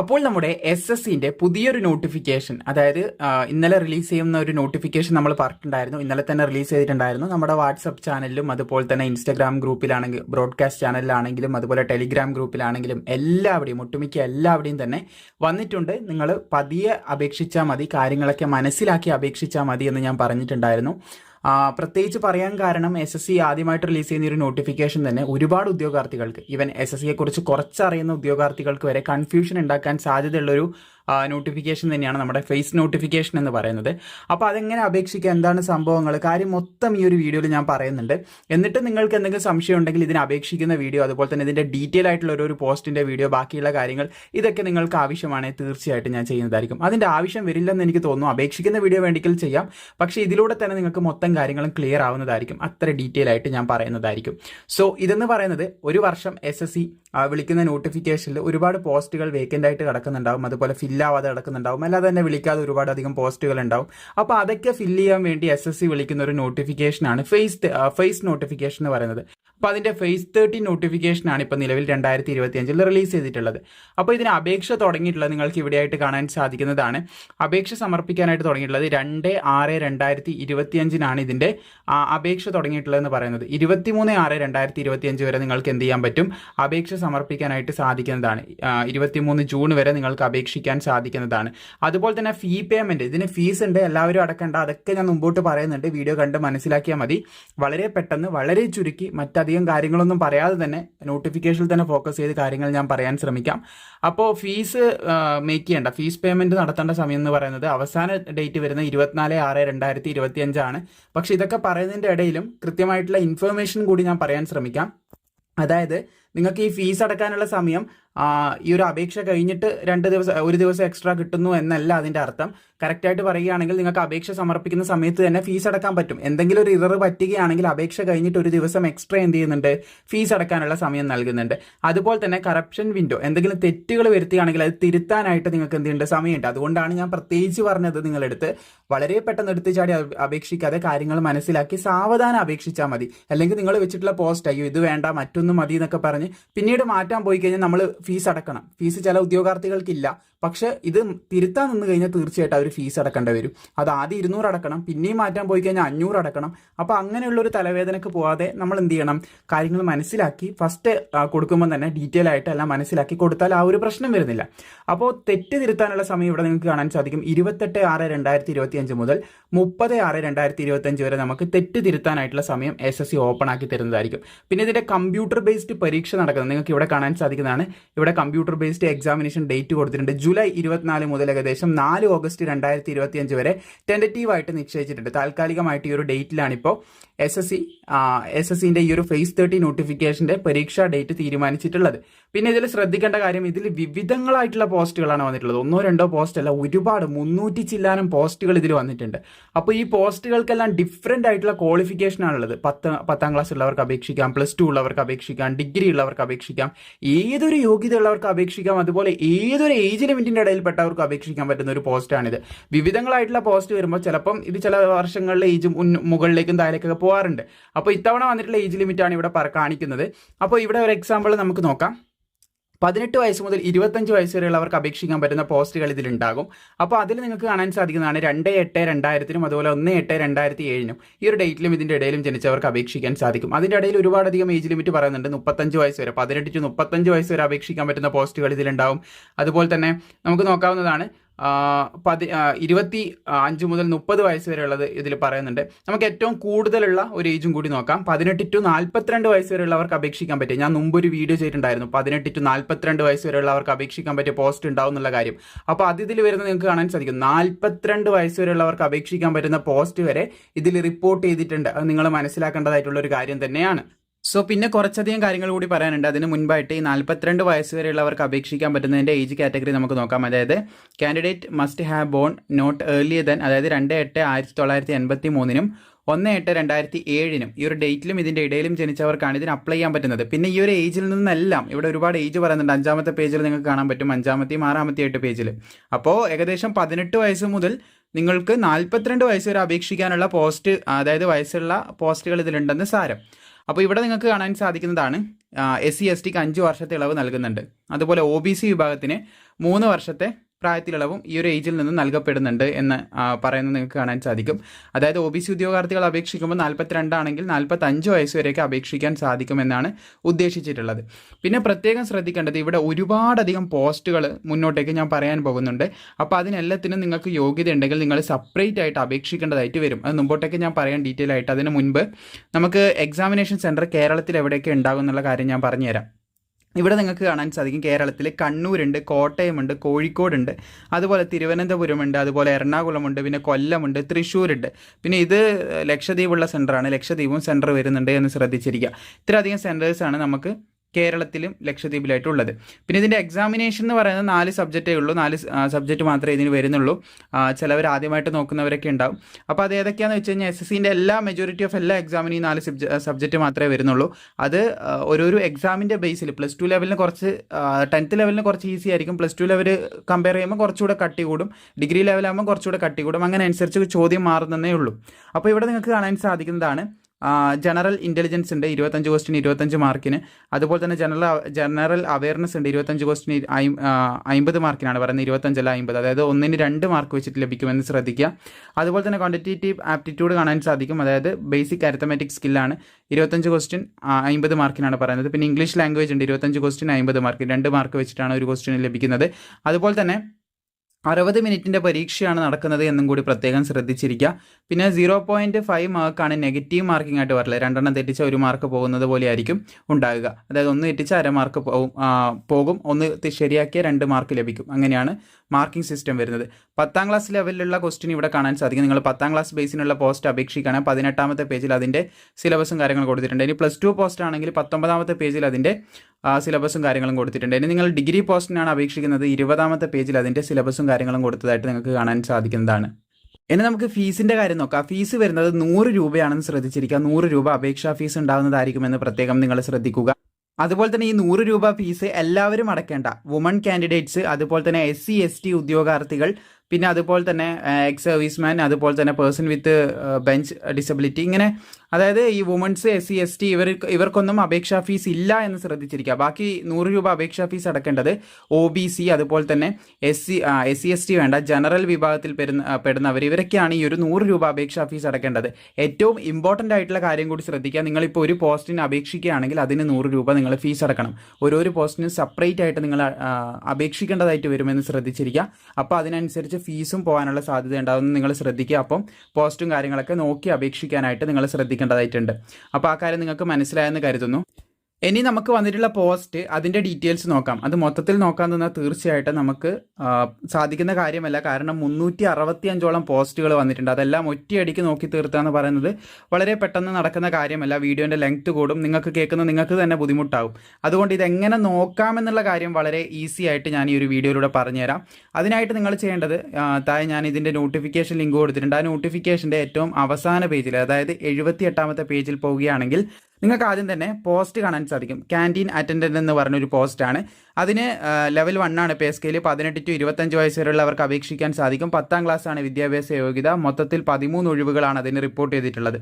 അപ്പോൾ നമ്മുടെ S S സിന്റെ പുതിയൊരു നോട്ടിഫിക്കേഷൻ അതായത് ഇന്നലെ റിലീസ് ചെയ്യുന്ന ഒരു നോട്ടിഫിക്കേഷൻ നമ്മൾ പറഞ്ഞിട്ടുണ്ടായിരുന്നു. ഇന്നലെ തന്നെ റിലീസ് ചെയ്തിട്ടുണ്ടായിരുന്നു. നമ്മുടെ വാട്സപ്പ് ചാനലിലും അതുപോലെ തന്നെ ഇൻസ്റ്റാഗ്രാം ഗ്രൂപ്പിലാണെങ്കിൽ ബ്രോഡ്കാസ്റ്റ് ചാനലിലാണെങ്കിലും അതുപോലെ ടെലിഗ്രാം ഗ്രൂപ്പിലാണെങ്കിലും എല്ലാവിടെയും ഒട്ടുമിക്ക എല്ലാവിടെയും തന്നെ വന്നിട്ടുണ്ട്. നിങ്ങൾ പതിയെ അപേക്ഷിച്ചാൽ മതി. കാര്യങ്ങളൊക്കെ മനസ്സിലാക്കി അപേക്ഷിച്ചാൽ മതി എന്ന് ഞാൻ പറഞ്ഞിട്ടുണ്ടായിരുന്നു. പ്രത്യേകിച്ച് പറയാൻ കാരണം എസ് എസ് സി ആദ്യമായിട്ട് റിലീസ് ചെയ്യുന്ന ഒരു നോട്ടിഫിക്കേഷൻ തന്നെ ഒരുപാട് ഉദ്യോഗാർത്ഥികൾക്ക്. ഈവൻ എസ് എസ് സിയെക്കുറിച്ച് കുറച്ചറിയുന്ന ഉദ്യോഗാർത്ഥികൾക്ക് വരെ കൺഫ്യൂഷൻ ഉണ്ടാക്കാൻ സാധ്യതയുള്ളൊരു നോട്ടിഫിക്കേഷൻ തന്നെയാണ് നമ്മുടെ ഫേസ് നോട്ടിഫിക്കേഷൻ എന്ന് പറയുന്നത്. അപ്പോൾ അതെങ്ങനെ അപേക്ഷിക്കുക എന്താണ് സംഭവങ്ങൾ കാര്യം മൊത്തം ഈ ഒരു വീഡിയോയിൽ ഞാൻ പറയുന്നുണ്ട്. എന്നിട്ട് നിങ്ങൾക്ക് എന്തെങ്കിലും സംശയം ഉണ്ടെങ്കിൽ ഇതിന് അപേക്ഷിക്കുന്ന വീഡിയോ അതുപോലെ തന്നെ ഇതിന്റെ ഡീറ്റെയിൽ ആയിട്ടുള്ള ഒരു പോസ്റ്റിന്റെ വീഡിയോ ബാക്കിയുള്ള കാര്യങ്ങൾ ഇതൊക്കെ നിങ്ങൾക്ക് ആവശ്യമാണെങ്കിൽ തീർച്ചയായിട്ടും ഞാൻ ചെയ്യുന്നതായിരിക്കും. അതിന്റെ ആവശ്യം വരില്ലെന്ന് എനിക്ക് തോന്നുന്നു. അപേക്ഷിക്കുന്ന വീഡിയോ വേണ്ടിക്കൽ ചെയ്യാം. പക്ഷേ ഇതിലൂടെ തന്നെ നിങ്ങൾക്ക് മൊത്തം കാര്യങ്ങളും ക്ലിയർ ആവുന്നതായിരിക്കും. അത്ര ഡീറ്റെയിൽ ആയിട്ട് ഞാൻ പറയുന്നതായിരിക്കും. സോ ഇതെന്ന് പറയുന്നത് ഒരു വർഷം എസ് എസ് സി വിളിക്കുന്ന നോട്ടിഫിക്കേഷനിൽ ഒരുപാട് പോസ്റ്റുകൾ വേക്കന്റ് ആയിട്ട് കിടക്കുന്നുണ്ടാവും. അതുപോലെ ഫില്ലാവാതെ കിടക്കുന്നുണ്ടാവും. അല്ലാതെ തന്നെ വിളിക്കാതെ ഒരുപാട് അധികം പോസ്റ്റുകൾ ഉണ്ടാവും. അപ്പോൾ അതൊക്കെ ഫില്ല് ചെയ്യാൻ വേണ്ടി എസ് എസ് സി വിളിക്കുന്ന ഒരു നോട്ടിഫിക്കേഷനാണ് ഫേസ് ഫേസ് നോട്ടിഫിക്കേഷൻ എന്ന് പറയുന്നത്. അപ്പോൾ അതിന്റെ ഫേസ് തേർട്ടീൻ നോട്ടിഫിക്കേഷനാണ് ഇപ്പോൾ നിലവിൽ രണ്ടായിരത്തി ഇരുപത്തി അഞ്ചിൽ റിലീസ് ചെയ്തിട്ടുള്ളത്. അപ്പോൾ ഇതിന് അപേക്ഷ തുടങ്ങിയിട്ടുള്ളത് നിങ്ങൾക്ക് ഇവിടെയായിട്ട് കാണാൻ സാധിക്കുന്നതാണ്. അപേക്ഷ സമർപ്പിക്കാനായിട്ട് തുടങ്ങിയിട്ടുള്ളത് രണ്ട് ആറ് രണ്ടായിരത്തി ഇരുപത്തി അഞ്ചിനാണ് ഇതിന്റെ അപേക്ഷ തുടങ്ങിയിട്ടുള്ളതെന്ന് പറയുന്നത്. ഇരുപത്തിമൂന്ന് ആറ് രണ്ടായിരത്തി ഇരുപത്തി അഞ്ച് വരെ നിങ്ങൾക്ക് എന്ത് ചെയ്യാൻ പറ്റും? അപേക്ഷ സമർപ്പിക്കാനായിട്ട് സാധിക്കുന്നതാണ്. ഇരുപത്തിമൂന്ന് ജൂൺ വരെ നിങ്ങൾക്ക് അപേക്ഷിക്കാൻ സാധിക്കുന്നതാണ്. അതുപോലെ തന്നെ ഫീ പേയ്മെന്റ് ഇതിന് ഫീസ് ഉണ്ട് എല്ലാവരും അടക്കേണ്ട. അതൊക്കെ ഞാൻ മുമ്പോട്ട് പറയുന്നുണ്ട്. വീഡിയോ കണ്ട് മനസ്സിലാക്കിയാൽ മതി. വളരെ പെട്ടെന്ന് വളരെ ചുരുക്കി മറ്റധികം കാര്യങ്ങളൊന്നും പറയാതെ തന്നെ നോട്ടിഫിക്കേഷനിൽ തന്നെ ഫോക്കസ് ചെയ്ത് കാര്യങ്ങൾ ഞാൻ പറയാൻ ശ്രമിക്കാം. അപ്പോൾ ഫീസ് മേക്ക് ചെയ്യേണ്ട. ഫീസ് പേയ്മെന്റ് നടത്തേണ്ട സമയം എന്ന് പറയുന്നത് അവസാന ഡേറ്റ് വരുന്ന ഇരുപത്തിനാല് ആറ് രണ്ടായിരത്തി ഇരുപത്തി അഞ്ചാണ് പക്ഷേ ഇതൊക്കെ പറയുന്നതിന്റെ ഇടയിലും കൃത്യമായിട്ടുള്ള ഇൻഫർമേഷൻ കൂടി ഞാൻ പറയാൻ ശ്രമിക്കാം. അതായത് നിങ്ങൾക്ക് ഈ ഫീസ് അടക്കാനുള്ള സമയം ഈ ഒരു അപേക്ഷ കഴിഞ്ഞിട്ട് രണ്ട് ദിവസം ഒരു ദിവസം എക്സ്ട്രാ കിട്ടുന്നു എന്നല്ല അതിന്റെ അർത്ഥം. കറക്റ്റായിട്ട് പറയുകയാണെങ്കിൽ നിങ്ങൾക്ക് അപേക്ഷ സമർപ്പിക്കുന്ന സമയത്ത് തന്നെ ഫീസ് അടക്കാൻ പറ്റും. എന്തെങ്കിലും ഒരു ഇറർ പറ്റുകയാണെങ്കിൽ അപേക്ഷ കഴിഞ്ഞിട്ട് ഒരു ദിവസം എക്സ്ട്രാ എന്ത് ചെയ്യുന്നുണ്ട്? ഫീസ് അടക്കാനുള്ള സമയം നൽകുന്നുണ്ട്. അതുപോലെ തന്നെ കറപ്ഷൻ വിൻഡോ എന്തെങ്കിലും തെറ്റുകൾ വരുത്തുകയാണെങ്കിൽ അത് തിരുത്താനായിട്ട് നിങ്ങൾക്ക് എന്ത് ചെയ്യുന്നുണ്ട് സമയമുണ്ട്. അതുകൊണ്ടാണ് ഞാൻ പ്രത്യേകിച്ച് പറഞ്ഞത് നിങ്ങളെടുത്ത്. വളരെ പെട്ടെന്ന് എടുത്തു ചാടി അപേക്ഷിക്കാതെ കാര്യങ്ങൾ മനസ്സിലാക്കി സാവധാനം അപേക്ഷിച്ചാൽ മതി. അല്ലെങ്കിൽ നിങ്ങൾ വെച്ചിട്ടുള്ള പോസ്റ്റ് അയ്യോ ഇത് വേണ്ട മറ്റൊന്നും മതി എന്നൊക്കെ പറഞ്ഞ് പിന്നീട് മാറ്റാൻ പോയി കഴിഞ്ഞാൽ നമ്മൾ ഫീസ് അടക്കണം. ഫീസ് ചില ഉദ്യോഗാർത്ഥികൾക്കില്ല. പക്ഷെ ഇത് തിരുത്താൻ നിന്ന് കഴിഞ്ഞാൽ തീർച്ചയായിട്ടും അവർ ഫീസ് അടക്കേണ്ടി വരും. അത് ആദ്യം ഇരുന്നൂറ് അടക്കണം പിന്നെയും മാറ്റാൻ പോയി കഴിഞ്ഞാൽ അഞ്ഞൂറ് അടക്കണം. അപ്പോൾ അങ്ങനെയുള്ള ഒരു തലവേദനക്ക് പോവാതെ നമ്മൾ എന്ത് ചെയ്യണം? കാര്യങ്ങൾ മനസ്സിലാക്കി ഫസ്റ്റ് കൊടുക്കുമ്പോൾ തന്നെ ഡീറ്റെയിൽ ആയിട്ട് എല്ലാം മനസ്സിലാക്കി കൊടുത്താൽ ആ ഒരു പ്രശ്നം വരുന്നില്ല. അപ്പോൾ തെറ്റ് തിരുത്താനുള്ള സമയം ഇവിടെ നിങ്ങൾക്ക് കാണാൻ സാധിക്കും. ഇരുപത്തെട്ട് ആറ് രണ്ടായിരത്തി ഇരുപത്തി അഞ്ച് മുതൽ മുപ്പത് ആറ് രണ്ടായിരത്തി ഇരുപത്തി അഞ്ച് വരെ നമുക്ക് തെറ്റ് തിരുത്താനായിട്ടുള്ള സമയം എസ് എസ് സി ഓപ്പൺ ആക്കി തരുന്നതായിരിക്കും. പിന്നെ ഇതിന്റെ കമ്പ്യൂട്ടർ ബേസ്ഡ് പരീക്ഷ നടക്കുന്നത്. നിങ്ങൾക്ക് ഇവിടെ കാണാൻ സാധിക്കുന്നതാണ്. ഇവിടെ കമ്പ്യൂട്ടർ ബേസ്ഡ് എക്സാമിനേഷൻ ഡേറ്റ് കൊടുത്തിട്ടുണ്ട്. ജൂലൈ ഇരുപത്തിനാല് മുതൽ ഏകദേശം നാല് ഓഗസ്റ്റ് രണ്ടായിരത്തി ഇരുപത്തി അഞ്ച് വരെ ടെന്റേറ്റീവ് ആയിട്ട് നിശ്ചയിച്ചിട്ടുണ്ട്. താൽക്കാലികമായിട്ട് ഈ ഒരു ഡേറ്റിലാണ് ഇപ്പോൾ S S C S S സിന്റെ ഈ ഒരു ഫേസ് തേർട്ടി നോട്ടിഫിക്കേഷന്റെ പരീക്ഷാ ഡേറ്റ് തീരുമാനിച്ചിട്ടുള്ളത്. പിന്നെ ഇതിൽ ശ്രദ്ധിക്കേണ്ട കാര്യം ഇതിൽ വിവിധങ്ങളായിട്ടുള്ള പോസ്റ്റുകളാണ് വന്നിട്ടുള്ളത്. ഒന്നോ രണ്ടോ പോസ്റ്റ് അല്ല ഒരുപാട് മുന്നൂറ്റി ചില്ലാനം പോസ്റ്റുകൾ ഇതിൽ വന്നിട്ടുണ്ട്. അപ്പോൾ ഈ പോസ്റ്റുകൾക്കെല്ലാം ഡിഫറെന്റ് ആയിട്ടുള്ള ക്വാളിഫിക്കേഷൻ ആണുള്ളത്. പത്ത് പത്താം ക്ലാസ് ഉള്ളവർക്ക് അപേക്ഷിക്കാം പ്ലസ് ടു ഉള്ളവർക്ക് അപേക്ഷിക്കാം ഡിഗ്രി ഉള്ളവർക്ക് അപേക്ഷിക്കാം. ഏതൊരു യോഗ്യത ഉള്ളവർക്ക് അപേക്ഷിക്കാം. അതുപോലെ ഏതൊരു ഏജ് ലിമിറ്റിന്റെ ഇടയിൽപ്പെട്ടവർക്ക് അപേക്ഷിക്കാൻ പറ്റുന്ന ഒരു പോസ്റ്റാണിത് വിവിധങ്ങളായിട്ടുള്ള പോസ്റ്റ് വരുമ്പോൾ ചിലപ്പം ഇത് ചില വർഷങ്ങളിലെ ഏജ് മുകളിലേക്കും താഴേക്കൊക്കെ പോകാറുണ്ട് അപ്പോൾ ഇത്തവണ വന്നിട്ടുള്ള ഏജ് ലിമിറ്റാണ് ഇവിടെ കാണിക്കുന്നത്. അപ്പോൾ ഇവിടെ ഒരു എക്സാമ്പിൾ നമുക്ക് നോക്കാം. പതിനെട്ട് വയസ്സ് മുതൽ ഇരുപത്തഞ്ച് വയസ്സ് വരെയുള്ളവർക്ക് അപേക്ഷിക്കാൻ പറ്റുന്ന പോസ്റ്റുകൾ ഇതിലുണ്ടാകും. അപ്പോൾ അതിൽ നിങ്ങൾക്ക് കാണാൻ സാധിക്കുന്നതാണ് രണ്ട് എട്ട് രണ്ടായിരത്തിനും അതുപോലെ ഒന്ന് എട്ട് രണ്ടായിരത്തി ഏഴിനും ഈ ഒരു ഡേറ്റിലും ഇതിന്റെ ഇടയിലും ജനിച്ചവർക്ക് അപേക്ഷിക്കാൻ സാധിക്കും. അതിന്റെ ഇടയിൽ ഒരുപാടധികം ഏജ് ലിമിറ്റ് പറയുന്നുണ്ട്. മുപ്പത്തഞ്ച് വയസ്സ് വരെ. പതിനെട്ട് ടു മുപ്പത്തഞ്ച് വയസ്സ് വരെ അപേക്ഷിക്കാൻ പറ്റുന്ന പോസ്റ്റുകൾ ഇതിലുണ്ടാവും അതുപോലെ തന്നെ നമുക്ക് നോക്കാവുന്നതാണ് പതി ഇരുപത്തി അഞ്ച് മുതൽ മുപ്പത് വയസ്സ് വരെയുള്ളത് ഇതിൽ പറയുന്നുണ്ട്. നമുക്ക് ഏറ്റവും കൂടുതലുള്ള ഒരു ഏജും കൂടി നോക്കാം. പതിനെട്ട് ടു നാൽപ്പത്തിരണ്ട് വയസ്സ് വരെയുള്ളവർക്ക് അപേക്ഷിക്കാൻ പറ്റും ഞാൻ മുമ്പ് ഒരു വീഡിയോ ചെയ്തിട്ടുണ്ടായിരുന്നു. പതിനെട്ട് ടു നാൽപ്പത്തിരണ്ട് വയസ്സ് വരെയുള്ളവർക്ക് അപേക്ഷിക്കാൻ പറ്റിയ പോസ്റ്റ് ഉണ്ടാവും എന്നുള്ള കാര്യം. അപ്പോൾ അത് ഇതിൽ വരുന്നത് നിങ്ങൾക്ക് കാണാൻ സാധിക്കും. നാൽപ്പത്തിരണ്ട് വയസ്സ് വരെയുള്ളവർക്ക് അപേക്ഷിക്കാൻ പറ്റുന്ന പോസ്റ്റ് വരെ ഇതിൽ റിപ്പോർട്ട് ചെയ്തിട്ടുണ്ട്. അത് നിങ്ങൾ മനസ്സിലാക്കേണ്ടതായിട്ടുള്ള ഒരു കാര്യം തന്നെയാണ്. സോ പിന്നെ കുറച്ചധികം കാര്യങ്ങൾ കൂടി പറയാനുണ്ട്. അതിന് മുൻപായിട്ട് ഈ നാൽപ്പത്തിരണ്ട് വയസ്സ് വരെയുള്ളവർക്ക് അപേക്ഷിക്കാൻ പറ്റുന്നതിന്റെ ഏജ് കാറ്റഗറി നമുക്ക് നോക്കാം. അതായത് candidate must have born not earlier than അതായത് രണ്ട് എട്ട് ആയിരത്തി തൊള്ളായിരത്തി എൺപത്തി മൂന്നിനും ഒന്ന് എട്ട് രണ്ടായിരത്തി ഏഴിനും ഈ ഒരു ഡേറ്റിലും ഇതിന്റെ ഇടയിലും ജനിച്ചവർക്കാണ് ഇതിന് അപ്ലൈ ചെയ്യാൻ പറ്റുന്നത്. പിന്നെ ഈ ഒരു ഏജിൽ നിന്നെല്ലാം ഇവിടെ ഒരുപാട് ഏജ് പറയുന്നുണ്ട്. അഞ്ചാമത്തെ പേജിൽ നിങ്ങൾക്ക് കാണാൻ പറ്റും. അഞ്ചാമത്തെയും ആറാമത്തെയും എട്ട് പേജിൽ അപ്പോൾ ഏകദേശം പതിനെട്ട് വയസ്സ് മുതൽ നിങ്ങൾക്ക് നാൽപ്പത്തിരണ്ട് വയസ്സ് വരെ അപേക്ഷിക്കാനുള്ള പോസ്റ്റ് അതായത് വയസ്സുള്ള പോസ്റ്റുകൾ ഇതിലുണ്ടെന്ന് സാരം. അപ്പോൾ ഇവിടെ നിങ്ങൾക്ക് കാണാൻ സാധിക്കുന്നതാണ് എസ് സി എസ് ടിക്ക് അഞ്ച് വർഷത്തെ ഇളവ് നൽകുന്നുണ്ട്. അതുപോലെ ഒ ബി സി വിഭാഗത്തിന് മൂന്ന് വർഷത്തെ പ്രായത്തിലിളവും ഈ ഒരു ഏജിൽ നിന്ന് നൽകപ്പെടുന്നുണ്ട് എന്ന് പറയുന്നത് നിങ്ങൾക്ക് കാണാൻ സാധിക്കും. അതായത് ഒ ബി സി ഉദ്യോഗാർത്ഥികൾ അപേക്ഷിക്കുമ്പോൾ നാൽപ്പത്തിരണ്ടാണെങ്കിൽ നാൽപ്പത്തഞ്ച് വയസ്സ് വരെയൊക്കെ അപേക്ഷിക്കാൻ സാധിക്കുമെന്നാണ് ഉദ്ദേശിച്ചിട്ടുള്ളത്. പിന്നെ പ്രത്യേകം ശ്രദ്ധിക്കേണ്ടത് ഇവിടെ ഒരുപാടധികം പോസ്റ്റുകൾ മുന്നോട്ടേക്ക് ഞാൻ പറയാൻ പോകുന്നുണ്ട്. അപ്പോൾ അതിനെല്ലാത്തിനും നിങ്ങൾക്ക് യോഗ്യത ഉണ്ടെങ്കിൽ നിങ്ങൾ സെപ്പറേറ്റ് ആയിട്ട് അപേക്ഷിക്കേണ്ടതായിട്ട് വരും. അത് മുമ്പോട്ടേക്ക് ഞാൻ പറയാൻ ഡീറ്റെയിൽ ആയിട്ട് അതിന് മുൻപ് നമുക്ക് എക്സാമിനേഷൻ സെന്റർ കേരളത്തിൽ എവിടെയൊക്കെ ഉണ്ടാകും എന്നുള്ള കാര്യം ഞാൻ പറഞ്ഞുതരാം. ഇവിടെ നിങ്ങൾക്ക് കാണാൻ സാധിക്കും കേരളത്തിൽ കണ്ണൂരുണ്ട് കോട്ടയമുണ്ട് കോഴിക്കോടുണ്ട് അതുപോലെ തിരുവനന്തപുരമുണ്ട് അതുപോലെ എറണാകുളമുണ്ട് പിന്നെ കൊല്ലമുണ്ട് തൃശ്ശൂരുണ്ട്. പിന്നെ ഇത് ലക്ഷദ്വീപുള്ള സെന്ററാണ് ലക്ഷദ്വീപും സെന്റർ വരുന്നുണ്ട് എന്ന് ശ്രദ്ധിച്ചിരിക്കുക. ഇത്രയധികം സെന്റേഴ്സാണ് നമുക്ക് കേരളത്തിലും ലക്ഷദ്വീപിലായിട്ടുള്ളത്. പിന്നെ ഇതിന്റെ എക്സാമിനേഷൻ എന്ന് പറയുന്നത് നാല് സബ്ജക്റ്റേ ഉള്ളൂ. നാല് സബ്ജക്റ്റ് മാത്രമേ ഇതിന് വരുന്നുള്ളൂ. ചിലവർ ആദ്യമായിട്ട് നോക്കുന്നവരൊക്കെ ഉണ്ടാവും. അപ്പോൾ അത് ഏതൊക്കെയാണെന്ന് വെച്ച് കഴിഞ്ഞാൽ എസ് എസ് സിന്റെ എല്ലാ മെജോറിറ്റി ഓഫ് എല്ലാ എക്സാമിനും ഈ നാല് സബ്ജക്റ്റ് മാത്രമേ വരുന്നുള്ളൂ. അത് ഓരോരു എക്സാമിന്റെ ബേസിൽ പ്ലസ് ടു ലെവലിന് കുറച്ച് ടെൻത്ത് ലെവലിന് കുറച്ച് ഈസി ആയിരിക്കും. പ്ലസ് ടു ലെവൽ കമ്പയർ ചെയ്യുമ്പോൾ കുറച്ചുകൂടെ കട്ടി കൂടും ഡിഗ്രി ലെവലാകുമ്പോൾ കുറച്ചുകൂടെ കട്ടി കൂടും അങ്ങനെ അനുസരിച്ച് ചോദ്യം മാറുന്നതേ ഉള്ളൂ. അപ്പോൾ ഇവിടെ നിങ്ങൾക്ക് കാണാൻ സാധിക്കുന്നതാണ് ജനറൽ ഇന്റലിജൻസ് ഉണ്ട് ഇരുപത്തഞ്ച് ക്വസ്റ്റിന് ഇരുപത്തഞ്ച് മാർക്കിന് അതുപോലെ തന്നെ ജനറൽ ജനറൽ അവയർനെസ് ഉണ്ട് ഇരുപത്തഞ്ച് ക്വസ്റ്റിന് അമ്പത് മാർക്കിനാണ് പറയുന്നത് ഇരുപത്തഞ്ചല്ല അമ്പത് അതായത് ഒന്നിന് രണ്ട് മാർക്ക് വെച്ചിട്ട് ലഭിക്കുമെന്ന് ശ്രദ്ധിക്കുക. അതുപോലെ തന്നെ ക്വാണ്ടിറ്റേറ്റീവ് ആപ്റ്റിറ്റ്യൂഡ് കാണാൻ സാധിക്കും അതായത് ബേസിക് അരത്തമാറ്റിക് സ്കില്ലാണ് ഇരുപത്തഞ്ച് ക്വസ്റ്റ്യൻ അമ്പത് മാർക്കിനാണ് പറയുന്നത്. പിന്നെ ഇംഗ്ലീഷ് ലാംഗ്വേജ് ഉണ്ട് ഇരുപത്തഞ്ച് ക്വസ്റ്റ്യൻ അമ്പത് മാർക്ക് രണ്ട് മാർക്ക് വെച്ചിട്ടാണ് ഒരു ക്വസ്റ്റിന് ലഭിക്കുന്നത്. അതുപോലെ തന്നെ അറുപത് മിനിറ്റിന്റെ പരീക്ഷയാണ് നടക്കുന്നത് എന്നും കൂടി പ്രത്യേകം ശ്രദ്ധിച്ചിരിക്കുക. പിന്നെ സീറോ പോയിന്റ് ഫൈവ് മാർക്കാണ് നെഗറ്റീവ് മാർക്കിംഗ് ആയിട്ട് വരില്ല രണ്ടെണ്ണം തെറ്റിച്ച ഒരു മാർക്ക് പോകുന്നത് പോലെ ആയിരിക്കും ഉണ്ടാകുക. അതായത് ഒന്ന് തെറ്റിച്ച അര മാർക്ക് പോകും പോകും. ഒന്ന് ശരിയാക്കിയ രണ്ട് മാർക്ക് ലഭിക്കും. അങ്ങനെയാണ് മാർക്കിംഗ് സിസ്റ്റം വരുന്നത്. പത്താം ക്ലാസ് ലെവലിലുള്ള ക്വസ്റ്റ്യൻ ഇവിടെ കാണാൻ സാധിക്കും. നിങ്ങൾ പത്താം ക്ലാസ് ബേസിനുള്ള പോസ്റ്റ് അപേക്ഷിക്കുകയാണെങ്കിൽ പതിനെട്ടാമത്തെ പേജിൽ അതിന്റെ സിലബസും കാര്യങ്ങളും കൊടുത്തിട്ടുണ്ട്. ഇനി പ്ലസ് ടു പോസ്റ്റ് ആണെങ്കിൽ പത്തൊമ്പതാമത്തെ പേജിൽ അതിന്റെ സിലബസും കാര്യങ്ങളും കൊടുത്തിട്ടുണ്ട്. ഇനി നിങ്ങൾ ഡിഗ്രി പോസ്റ്റിനാണ് അപേക്ഷിക്കുന്നത്. ഇരുപതാമത്തെ പേജിൽ അതിന്റെ സിലബസും കാര്യങ്ങളും കൊടുത്തതായിട്ട് നിങ്ങൾക്ക് കാണാൻ സാധിക്കുന്നതാണ്. ഇനി നമുക്ക് ഫീസിന്റെ കാര്യം നോക്കാം. ഫീസ് വരുന്നത് നൂറ് രൂപയാണെന്ന് ശ്രദ്ധിച്ചിരിക്കുക. നൂറ് രൂപ അപേക്ഷാ ഫീസ് ഉണ്ടാകുന്നതായിരിക്കുമെന്ന് പ്രത്യേകം നിങ്ങൾ ശ്രദ്ധിക്കുക. അതുപോലെ തന്നെ ഈ നൂറ് രൂപ ഫീസ് എല്ലാവരും അടയ്ക്കേണ്ട. വുമൺ കാൻഡിഡേറ്റ്സ് അതുപോലെ തന്നെ എസ് സി എസ് ടി ഉദ്യോഗാർത്ഥികൾ പിന്നെ അതുപോലെ തന്നെ എക്സ് സർവീസ്മാൻ അതുപോലെ തന്നെ പേഴ്സൺ വിത്ത് ബെഞ്ച് ഡിസബിലിറ്റി ഇങ്ങനെ അതായത് ഈ women's S C S T ഇവർ ഇവർക്കൊന്നും അപേക്ഷാ ഫീസ് ഇല്ല എന്ന് ശ്രദ്ധിച്ചിരിക്കുക. ബാക്കി നൂറ് രൂപ അപേക്ഷാ ഫീസ് അടക്കേണ്ടത് ഒ ബി സി അതുപോലെ തന്നെ S C S C S T വേണ്ട. ജനറൽ വിഭാഗത്തിൽ പെരുന്ന പെടുന്നവർ ഇവരൊക്കെയാണ് ഈ ഒരു നൂറ് രൂപ അപേക്ഷാ ഫീസ് അടക്കേണ്ടത്. ഏറ്റവും ഇമ്പോർട്ടന്റ് ആയിട്ടുള്ള കാര്യം കൂടി ശ്രദ്ധിക്കുക. നിങ്ങളിപ്പോൾ ഒരു പോസ്റ്റിന് അപേക്ഷിക്കുകയാണെങ്കിൽ അതിന് നൂറ് രൂപ നിങ്ങൾ ഫീസ് അടക്കണം. ഓരോരോ പോസ്റ്റിനും സെപ്പറേറ്റ് ആയിട്ട് നിങ്ങൾ അപേക്ഷിക്കേണ്ടതായിട്ട് വരുമെന്ന് ശ്രദ്ധിച്ചിരിക്കുക. അപ്പോൾ അതിനനുസരിച്ച് ഫീസും പോകാനുള്ള സാധ്യത ഉണ്ടാകുമെന്ന് നിങ്ങൾ ശ്രദ്ധിക്കുക. അപ്പം പോസ്റ്റും കാര്യങ്ങളൊക്കെ നോക്കി അപേക്ഷിക്കാനായിട്ട് നിങ്ങൾ ശ്രദ്ധിക്കേണ്ടതായിട്ടുണ്ട് അപ്പോൾ ആ കാര്യം നിങ്ങൾക്ക് മനസ്സിലായെന്ന് കരുതുന്നു. ഇനി നമുക്ക് വന്നിട്ടുള്ള പോസ്റ്റ് അതിന്റെ ഡീറ്റെയിൽസ് നോക്കാം. അത് മൊത്തത്തിൽ നോക്കാൻ തന്നാൽ തീർച്ചയായിട്ടും നമുക്ക് സാധിക്കുന്ന കാര്യമല്ല. കാരണം മുന്നൂറ്റി അറുപത്തി അഞ്ചോളം പോസ്റ്റുകൾ വന്നിട്ടുണ്ട്. അതെല്ലാം ഒറ്റയടിക്ക് നോക്കി തീർത്തുക എന്ന് പറയുന്നത് വളരെ പെട്ടെന്ന് നടക്കുന്ന കാര്യമല്ല. വീഡിയോന്റെ ലെങ്ത് കൂടും. നിങ്ങൾക്ക് കേൾക്കുന്ന നിങ്ങൾക്ക് തന്നെ ബുദ്ധിമുട്ടാവും. അതുകൊണ്ട് ഇതെങ്ങനെ നോക്കാമെന്നുള്ള കാര്യം വളരെ ഈസി ആയിട്ട് ഞാൻ ഈ ഒരു വീഡിയോയിലൂടെ പറഞ്ഞുതരാം. അതിനായിട്ട് നിങ്ങൾ ചെയ്യേണ്ടത് താഴെ ഞാൻ ഇതിന്റെ നോട്ടിഫിക്കേഷൻ ലിങ്ക് കൊടുത്തിട്ടുണ്ട്. ആ നോട്ടിഫിക്കേഷന്റെ ഏറ്റവും അവസാന പേജിൽ അതായത് എഴുപത്തി എട്ടാമത്തെ പേജിൽ പോവുകയാണെങ്കിൽ നിങ്ങൾക്ക് ആദ്യം തന്നെ പോസ്റ്റ് കാണാൻ സാധിക്കും. ക്യാന്റീൻ അറ്റൻഡന്റ് എന്ന് പറഞ്ഞൊരു പോസ്റ്റാണ് അതിന് ലെവൽ വൺ ആണ് പേ സ്കെയിൽ പതിനെട്ട് ടു ഇരുപത്തഞ്ച് വയസ്സ് വരെയുള്ളവർക്ക് അപേക്ഷിക്കാൻ സാധിക്കും. പത്താം ക്ലാസ് ആണ് വിദ്യാഭ്യാസ യോഗ്യത. മൊത്തത്തിൽ പതിമൂന്ന് ഒഴിവുകളാണ് അതിന് റിപ്പോർട്ട് ചെയ്തിട്ടുള്ളത്.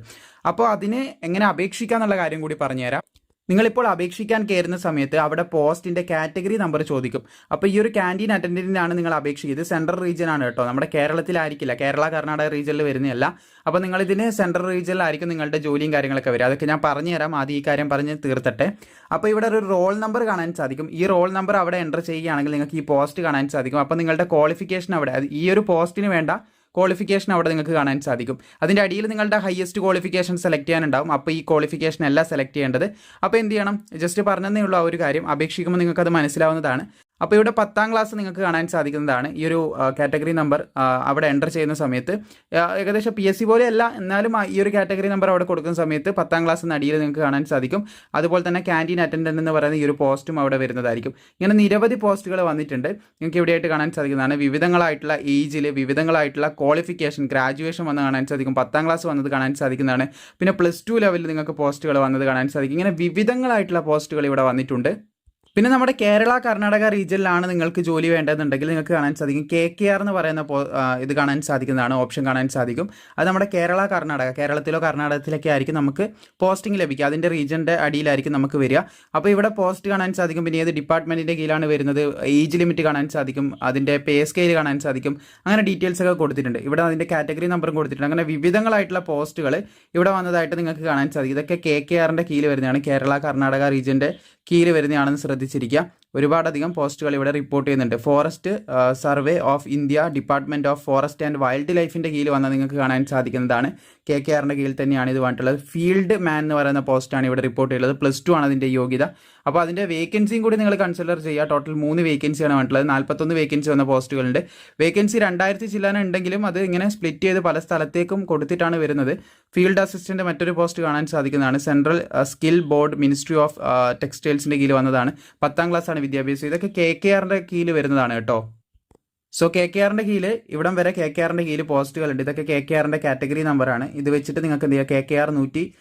അപ്പോൾ അതിന് എങ്ങനെ അപേക്ഷിക്കാന്നുള്ള കാര്യം കൂടി പറഞ്ഞുതരാം. നിങ്ങളിപ്പോൾ അപേക്ഷിക്കാൻ കയറുന്ന സമയത്ത് അവിടെ പോസ്റ്റിന്റെ കാറ്റഗറി നമ്പർ ചോദിക്കും. അപ്പോൾ ഈ ഒരു ക്യാന്റീൻ അറ്റൻഡന്റിനാണ് നിങ്ങൾ അപേക്ഷിക്കുന്നത്. സെൻട്രൽ റീജിയൻ ആണ് കേട്ടോ. നമ്മുടെ കേരളത്തിലായിരിക്കില്ല. കേരള കർണാടക റീജിയനിൽ വരുന്നതല്ല. അപ്പോൾ നിങ്ങൾ ഇതിന് സെൻട്രൽ റീജിയനിലായിരിക്കും നിങ്ങളുടെ ജോലിയും കാര്യങ്ങളൊക്കെ വരും അതൊക്കെ ഞാൻ പറഞ്ഞു തരാം. ആദ്യം ഈ കാര്യം പറഞ്ഞ് തീർത്തട്ടെ. അപ്പോൾ ഇവിടെ ഒരു റോൾ നമ്പർ കാണാൻ സാധിക്കും. ഈ റോൾ നമ്പർ അവിടെ എന്റർ ചെയ്യുകയാണെങ്കിൽ നിങ്ങൾക്ക് ഈ പോസ്റ്റ് കാണാൻ സാധിക്കും. അപ്പോൾ നിങ്ങളുടെ ക്വാളിഫിക്കേഷൻ അവിടെ. ഈ ഒരു പോസ്റ്റിന് വേണ്ട ക്വാളിഫിക്കേഷൻ അവിടെ നിങ്ങൾക്ക് കാണാൻ സാധിക്കും. അതിന്റെ അടിയിൽ നിങ്ങളുടെ ഹയസ്റ്റ് ക്വാളിഫിക്കേഷൻ സെലക്ട് ചെയ്യാനുണ്ടാവും. അപ്പോൾ ഈ ക്വാളിഫിക്കേഷൻ അല്ല സെലക്ട് ചെയ്യേണ്ടത്. അപ്പോൾ എന്ത് ചെയ്യണം? ജസ്റ്റ് പറഞ്ഞതേ ഉള്ളൂ ആ ഒരു കാര്യം. അപേക്ഷിക്കുമ്പോൾ നിങ്ങൾക്ക് അത് മനസ്സിലാവുന്നതാണ്. അപ്പോൾ ഇവിടെ പത്താം ക്ലാസ് നിങ്ങൾക്ക് കാണാൻ സാധിക്കുന്നതാണ്. ഈ ഒരു കാറ്റഗറി നമ്പർ അവിടെ എന്റർ ചെയ്യുന്ന സമയത്ത്. ഏകദേശം പി എസ് സി പോലെയല്ല എന്നാലും ഈ ഒരു കാറ്റഗറി നമ്പർ അവിടെ കൊടുക്കുന്ന സമയത്ത് പത്താം ക്ലാസ് നടിയിൽ നിങ്ങൾക്ക് കാണാൻ സാധിക്കും. അതുപോലെ തന്നെ ക്യാന്റീൻ അറ്റൻഡന്റ് എന്ന് പറയുന്ന ഈ ഒരു പോസ്റ്റും അവിടെ വരുന്നതായിരിക്കും. ഇങ്ങനെ നിരവധി പോസ്റ്റുകൾ വന്നിട്ടുണ്ട്. നിങ്ങൾക്ക് ഇവിടെയായിട്ട് കാണാൻ സാധിക്കുന്നതാണ്. വിവിധങ്ങളായിട്ടുള്ള ഏജിൽ വിവിധങ്ങളായിട്ടുള്ള ക്വാളിഫിക്കേഷൻ ഗ്രാജുവേഷൻ വന്ന് കാണാൻ സാധിക്കും. പത്താം ക്ലാസ് വന്നത് കാണാൻ സാധിക്കുന്നതാണ്. പിന്നെ പ്ലസ് ടു ലെവലിൽ നിങ്ങൾക്ക് പോസ്റ്റുകൾ വന്നത് കാണാൻ സാധിക്കും. ഇങ്ങനെ വിവിധങ്ങളായിട്ടുള്ള പോസ്റ്റുകൾ ഇവിടെ വന്നിട്ടുണ്ട്. പിന്നെ നമ്മുടെ കേരള കർണാടക റീജിയനിലാണ് നിങ്ങൾക്ക് ജോലി വേണ്ടതെന്നുണ്ടെങ്കിൽ നിങ്ങൾക്ക് കാണാൻ സാധിക്കും. കെ കെ ആർ എന്ന് പറയുന്ന ഇത് കാണാൻ സാധിക്കുന്നതാണ് ഓപ്ഷൻ കാണാൻ സാധിക്കും. അത് നമ്മുടെ കേരള കർണാടക കേരളത്തിലോ കർണാടകത്തിലൊക്കെ ആയിരിക്കും നമുക്ക് പോസ്റ്റിംഗ് ലഭിക്കുക. അതിന്റെ റീജിയന്റെ അടിയിലായിരിക്കും നമുക്ക് വരിക. അപ്പോൾ ഇവിടെ പോസ്റ്റ് കാണാൻ സാധിക്കും പിന്നെ ഏത് ഡിപ്പാർട്ട്മെന്റിന്റെ കീഴിലാണ് വരുന്നത് ഏജ് ലിമിറ്റ് കാണാൻ സാധിക്കും അതിന്റെ പേ സ്കെയിൽ കാണാൻ സാധിക്കും അങ്ങനെ ഡീറ്റെയിൽസ് ഒക്കെ കൊടുത്തിട്ടുണ്ട്. ഇവിടെ അതിന്റെ കാറ്റഗറി നമ്പറും കൊടുത്തിട്ടുണ്ട്. അങ്ങനെ വിവിധങ്ങളായിട്ടുള്ള പോസ്റ്റുകൾ ഇവിടെ വന്നതായിട്ട് നിങ്ങൾക്ക് കാണാൻ സാധിക്കും. ഇതൊക്കെ കെ കെ ആറിന്റെ കീഴിൽ വരുന്നതാണ് കേരള കർണാടക റീജിയന്റെ കീഴിൽ വരുന്നതാണെന്ന് ശ്രദ്ധിച്ചിരിക്കുക. ഒരുപാടധികം പോസ്റ്റുകൾ ഇവിടെ റിപ്പോർട്ട് ചെയ്യുന്നുണ്ട്. Forest survey of India department of forest and wild ലൈഫിന്റെ കീഴിൽ വന്നാൽ നിങ്ങൾക്ക് കാണാൻ സാധിക്കുന്നതാണ്. കെ കെ ആറിന്റെ കീഴിൽ തന്നെയാണ് ഇത് വന്നിട്ടുള്ളത്. ഫീൽഡ് മാൻ എന്ന് പറയുന്ന പോസ്റ്റാണ് ഇവിടെ റിപ്പോർട്ട് ചെയ്യുന്നത് പ്ലസ് ടു ആണ് അതിന്റെ യോഗ്യത. അപ്പോൾ അതിന്റെ വേക്കൻസിയും കൂടി നിങ്ങൾ കൺസിഡർ ചെയ്യുക. ടോട്ടൽ മൂന്ന് വേക്കൻസിയാണ് വന്നിട്ടുള്ളത്. നാൽപ്പത്തൊന്ന് വേക്കൻസി വന്ന പോസ്റ്റുകളുണ്ട്. വേക്കൻസി രണ്ടായിരത്തി ചില്ലാനം ഉണ്ടെങ്കിലും അത് ഇങ്ങനെ സ്പ്ലിറ്റ് ചെയ്ത് പല സ്ഥലത്തേക്കും കൊടുത്തിട്ടാണ് വരുന്നത്. ഫീൽഡ് അസിസ്റ്റന്റ് മറ്റൊരു പോസ്റ്റ് കാണാൻ സാധിക്കുന്നതാണ്. Central skill board ministry of ടെക്സ്റ്റൈൽസിന്റെ കീഴിൽ വന്നതാണ്. പത്താം ക്ലാസ് വിദ്യാഭ്യാസം? ഇതൊക്കെ കെ കെ ആറിന്റെ കീഴിൽ വരുന്നതാണ് കേട്ടോ. സോ കെ കെ ആറിന്റെ കീഴിൽ ഇവിടം വരെ കെ കെ ആറിന്റെ കീഴിൽ പോസ്റ്റുകളുണ്ട്. ഇതൊക്കെ കെ കെ ആറിന്റെ കാറ്റഗറി നമ്പറാണ്. ഇത് വെച്ചിട്ട് നിങ്ങൾക്ക് എന്ത് ചെയ്യാം കെ കെ ആർ നൂറ്റി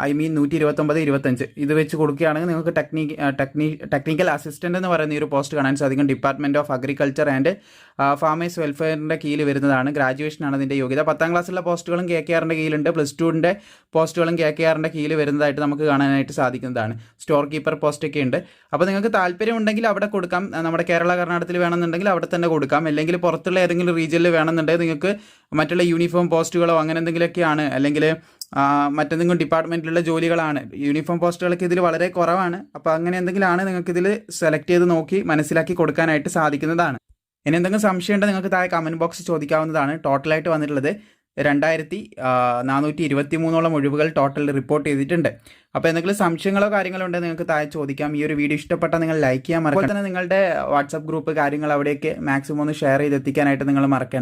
ഐ മീൻ നൂറ്റി ഇരുപത്തൊമ്പത് ഇരുപത്തഞ്ച്. ഇത് വെച്ച് കൊടുക്കുകയാണെങ്കിൽ നിങ്ങൾക്ക് ടെക്നി ടെക്നി ടെക്നിക്കൽ അസിസ്റ്റന്റ് എന്ന് പറയുന്ന ഒരു പോസ്റ്റ് കാണാൻ സാധിക്കും. Department of agriculture and farmers വെൽഫെയറിന്റെ കീഴിൽ വരുന്നതാണ്. ഗ്രാജുവേഷൻ ആണ് അതിന്റെ യോഗ്യത. പത്താം ക്ലാസ്സിലെ പോസ്റ്റുകളും കെ കെ ആറിന്റെ കീഴിലുണ്ട്. പ്ലസ് ടുവിന്റെ പോസ്റ്റുകളും കെ കെ ആറിന്റെ കീഴിൽ വരുന്നതായിട്ട് നമുക്ക് കാണാനായിട്ട് സാധിക്കുന്നതാണ്. സ്റ്റോർ കീപ്പർ പോസ്റ്റൊക്കെ ഉണ്ട്. അപ്പോൾ നിങ്ങൾക്ക് താല്പര്യമുണ്ടെങ്കിൽ അവിടെ കൊടുക്കാം. നമ്മുടെ കേരള കർണാടകത്തിൽ വേണമെന്നുണ്ടെങ്കിൽ അവിടെ തന്നെ കൊടുക്കാം. അല്ലെങ്കിൽ പുറത്തുള്ള ഏതെങ്കിലും റീജിയനിൽ വേണമെന്നുണ്ടെങ്കിൽ നിങ്ങൾക്ക് മറ്റുള്ള യൂണിഫോം പോസ്റ്റുകളോ അങ്ങനെ എന്തെങ്കിലുമൊക്കെയാണ്. അല്ലെങ്കിൽ മറ്റെന്തെങ്കിലും ഡിപ്പാർട്ട്മെന്റിലുള്ള ജോലികളാണ്. യൂണിഫോം പോസ്റ്റുകളൊക്കെ ഇതിൽ വളരെ കുറവാണ്. അപ്പോൾ അങ്ങനെ എന്തെങ്കിലും ആണ് നിങ്ങൾക്ക് ഇതിൽ സെലക്ട് ചെയ്ത് നോക്കി മനസ്സിലാക്കി കൊടുക്കാനായിട്ട് സാധിക്കുന്നതാണ്. ഇനി എന്തെങ്കിലും സംശയം ഉണ്ടെങ്കിൽ നിങ്ങൾക്ക് താഴെ കമന്റ് ബോക്സ് ചോദിക്കാവുന്നതാണ്. ടോട്ടലായിട്ട് വന്നിട്ടുള്ളത് രണ്ടായിരത്തി നാനൂറ്റി ഇരുപത്തി മൂന്നോളം ഒഴിവുകൾ ടോട്ടൽ റിപ്പോർട്ട് ചെയ്തിട്ടുണ്ട്. അപ്പോൾ എന്തെങ്കിലും സംശയങ്ങളോ കാര്യങ്ങളോ ഉണ്ടെങ്കിൽ നിങ്ങൾക്ക് താഴെ ചോദിക്കാം. ഈ ഒരു വീഡിയോ ഇഷ്ടപ്പെട്ടാൽ നിങ്ങൾ ലൈക്ക് ചെയ്യാൻ മറക്കാം തന്നെ നിങ്ങളുടെ വാട്സപ്പ് ഗ്രൂപ്പ് കാര്യങ്ങൾ അവിടെയൊക്കെ മാക്സിമം ഒന്ന് ഷെയർ ചെയ്ത് എത്തിക്കാനായിട്ട് നിങ്ങൾ മറക്കേണ്ട.